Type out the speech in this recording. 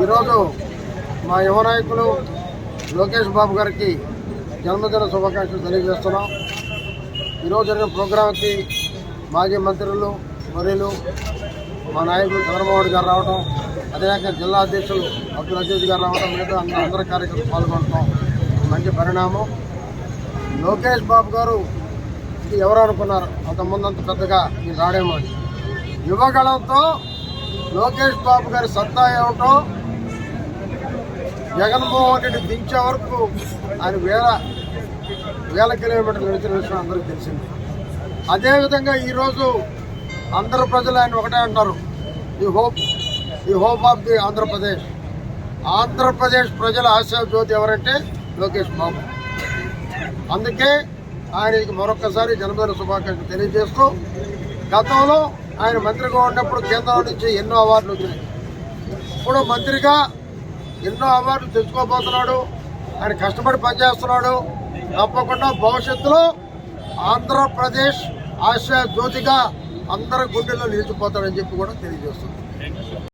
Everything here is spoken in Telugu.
ఈరోజు మా యువ నాయకులు లోకేష్ బాబు గారికి జన్మదిన శుభాకాంక్షలు తెలియజేస్తున్నాం. ఈరోజు జరిగిన ప్రోగ్రాంకి మాజీ మంత్రులు వర్యులు మా నాయకులు చంద్రబాబు గారు రావడం అదేవిధంగా జిల్లా అధ్యక్షులు అబ్దుల్ అజీజ్ గారు రావడం మిగతా అందరూ అందరి కార్యకర్తలు పాల్గొనడం మంచి పరిణామం. లోకేష్ బాబు గారు ఇది ఎవరు అనుకున్నారు? అంత ముందంత పెద్దగా ఈ రాడేమో అని. యువగళంతో లోకేష్ బాబు గారి సత్తా ఏమిటో జగన్మోహన్ రెడ్డి దించే వరకు ఆయన వేల వేల కిలోమీటర్లు నడిచిన విషయం అందరికీ తెలిసింది. అదేవిధంగా ఈరోజు అందరు ప్రజలు ఆయన ఒకటే అంటారు. ఈ హోప్ ఈ hope of the Andhra Pradesh. Andhra Pradesh ప్రజల ఆశా జ్యోతి ఎవరంటే లోకేష్ బాబు. అందుకే ఆయనకి మరొకసారి జన్మదిన శుభాకాంక్షలు తెలియజేస్తూ గతంలో ఆయన మంత్రిగా ఉన్నప్పుడు కేంద్రం నుంచి ఎన్నో అవార్డులు వచ్చినాయి. ఇప్పుడు మంత్రిగా ఎన్నో అవార్డులు తెచ్చుకోబోతున్నాడు. ఆయన కష్టపడి పనిచేస్తున్నాడు. తప్పకుండా భవిష్యత్తులో ఆంధ్రప్రదేశ్ ఆశా జ్యోతిగా అందరి గుండెల్లో నిలిచిపోతాడని చెప్పి కూడా తెలియజేస్తుంది